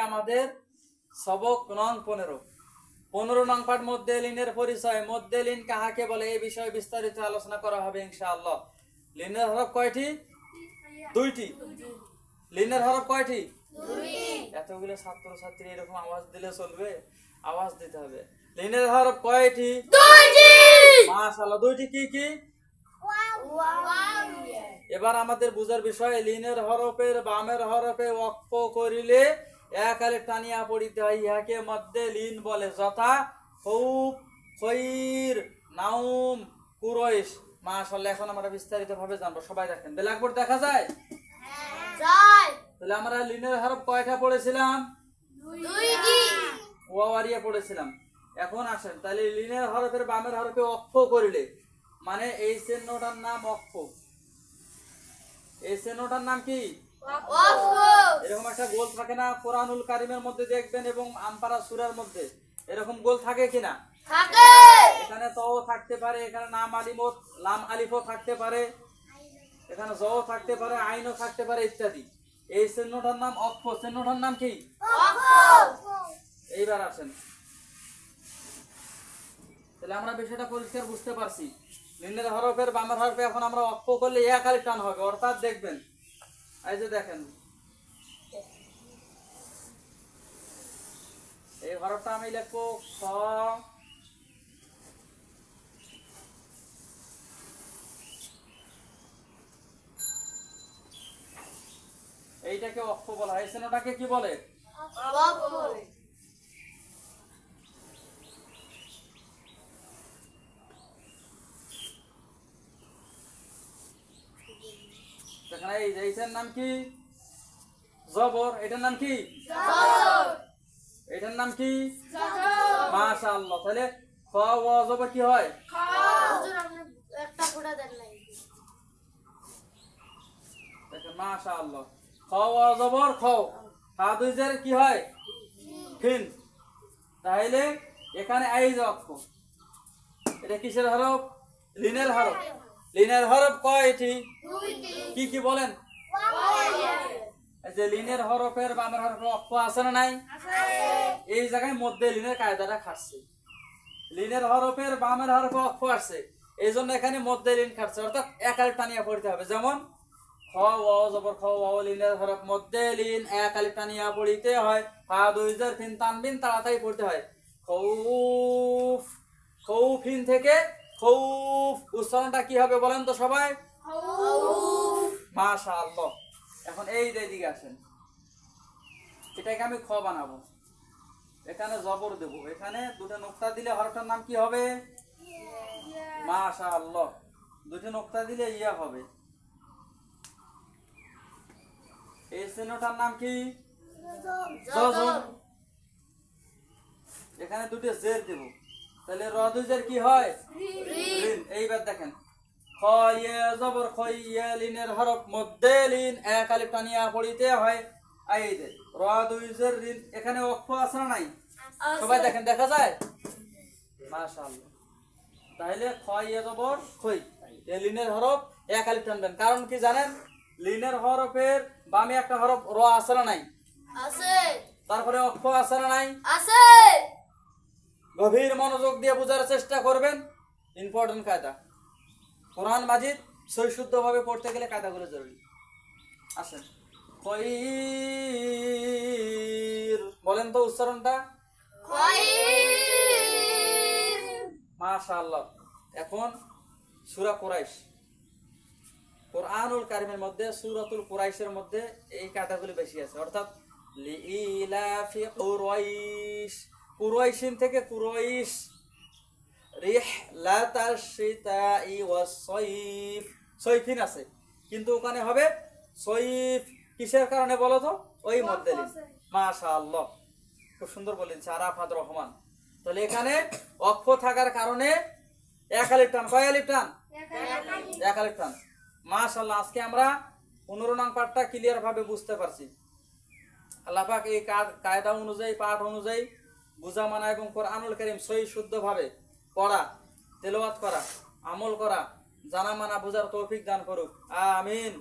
আমাদের সবক নং পনেরো। পনেরো নং পাঠ মধ্যে লিনের পরিচয় মধ্যে লিন কাহাকে বলে এই বিষয়ে বিস্তারিত আলোচনা করা হবে ইনশাআল্লাহ। লিনের হরফ কয়টি? দুইটি। লিনের হরফ কয়টি? এতগুলো ছাত্র ছাত্রী এরকম আওয়াজ দিলে চলবে? আওয়াজ দিতে হবে। লিনের হরফ কয়টি? মাশাআল্লাহ দুইটি কি কি? এবার আমাদের বুঝার বিষয় লিনের হরফের বামের হরফে অক্ষ করিলে এক টানিয়া পড়িতে হয় ইহাকে মধ্যে লিন বলে। যথা খৌফ খৈর নাউম কুরইশ। মাশাআল্লাহ এখন আমরা বিস্তারিত ভাবে জানব। সবাই দেখেন ব্ল্যাকবোর্ড দেখা যায়? তাহলে আমরা লিনের হরফ কয়টা পড়েছিলাম? ওয়ারিয়া পড়েছিলাম। এখন আসেন তাহলে লিনের হরফের বামের হরফে অক্ষ করিলে মানে এই চিহ্নটার নাম অক্ষ এই চিহ্নটার নাম কি? এরকম একটা গোল থাকে না? কোরআনুল কারিমের মধ্যে দেখবেন এবং আমপারা সুরার মধ্যে। এরকম গোল থাকে কিনা এখানে তো থাকতে পারে এখানে নাম আলিমত লাম আলিফও থাকতে পারে। এখানে জ থাকতে পারে আইনও থাকতে পারে ইত্যাদি। এই চিহ্নটার নাম অক্ষ। চিহ্নটার নাম কি? এইবার আসেন। তাহলে আমরা বিষয়টা পরিষ্কার বুঝতে পারছি। লিনের হরফের বামের হরফে এখন আমরা অক্ষ করলে এক টান হবে। অর্থাৎ দেখবেন এই যে দেখেন এই হরফটা আমি লিখব খ এইটাকে অক্ষ বলা হয়। কি বলে? এই নাম কি? জবর। এটার নাম কি? এটার নাম কি? মাশাআল্লাহ তাহলে খ কি হয়? একটা ফোটা দেন নাই। দেখেন মাশাআল্লাহ। খ ওয়া খ হা দুই জের কি হয়? ফিন তাহলে এখানে এই যে অক্ষ। এটা কিসের হরফ? লিনের হরফ। লিনের হরফ। কয়টি কি কি বলেন? যে লিনের হরফের বামের হরফের অক্ষ আছে না নাই? এই জায়গায় মধ্যে লিনের কায়দাটা খাটছে। লিনের হরফের বামের হরফে অক্ষ আসছে এই জন্য এখানে মধ্যে লিন খাটছে। অর্থাৎ একাল টানিয়া পড়তে হবে। যেমন খ ও জবর খ ও লিনের হরফ মধ্যে লিন এক টানিয়া পড়িতে হয়। পা দুই জের ফিন তানবিন তাড়াতাড়ি পড়তে হয়। খৌফ খৌফিন থেকে খৌফ। উচ্চারণটা কি হবে বলেন তো সবাই? মাশাআল্লাহ। এখন এই যে দিকে আসেন এটাকে আমি খ বানাবো। এখানে জবর দেব। এখানে দুটো নোক্তা দিলে হরফটার নাম কি হবে? মাশাআল্লাহ। দুটো নোক্তা দিলে ইয়া হবে। এই চিহ্নটার নাম কি? এখানে দুটো জের দেব। তাহলে র দুই জের কি হয়? এইবার দেখেন। জবর লিনের হরফ মধ্যে লিন এক আলিফ টানিয়া পড়িতে হয়। এই যে র দুই জের ঋণ এখানে অক্ষ আছে না নাই? সবাই দেখেন দেখা যায়? মাশাআল্লাহ। তাহলে খ জবর খই এ লিনের হরফ এক আলিফ টানবেন। কারণ কি জানেন? লিনের হরফের বামে একটা হরফ র আছে না নাই? আছে। তারপরে অক্ষ আছে না নাই? আছে। গভীর মনোযোগ দিয়ে বোঝার চেষ্টা করবেন। ইম্পর্টেন্ট কায়দা। কোরআন মাজিদ সৈশুদ্ধভাবে পড়তে গেলে কায়দাগুলো জরুরি। আসেন খৈর। বলেন তো উচ্চারণটা। মাশাআল্লাহ। এখন সুরা কুরাইশ। কোরআনুল কারিমের মধ্যে সূরাতুল কুরাইশের মধ্যে এই কায়দাগুলি বেশি আছে। অর্থাৎ লিইলাফি কুরাইশ। কুরাইশিন থেকে কুরাইশ রিহলাতাশ শিতাই ওয়াস সাইফ সৈফিন আছে কিন্তু ওখানে হবে সৈফ। কিসের কারণে বলো তো? ওই মধ্যে মাশাআল্লাহ। খুব সুন্দর বলেন আরাফাত রহমান। তাহলে এখানে অক্ষ থাকার কারণে এক আলিফ টান কয় আলিফ টান? এক আলিফ টান। মাশাআল্লাহ আজকে আমরা পনেরো নং পাঠটা ক্লিয়ার ভাবে বুঝতে পারছি। আল্লাহ এই কায়দা অনুযায়ী পাঠ অনুযায়ী বুঝা মানা এবং কোরআনুল করিম সহি শুদ্ধভাবে পড়া তেলাওয়াত করা আমল করা জানা মানা বোঝার তৌফিক দান করুক। আমিন।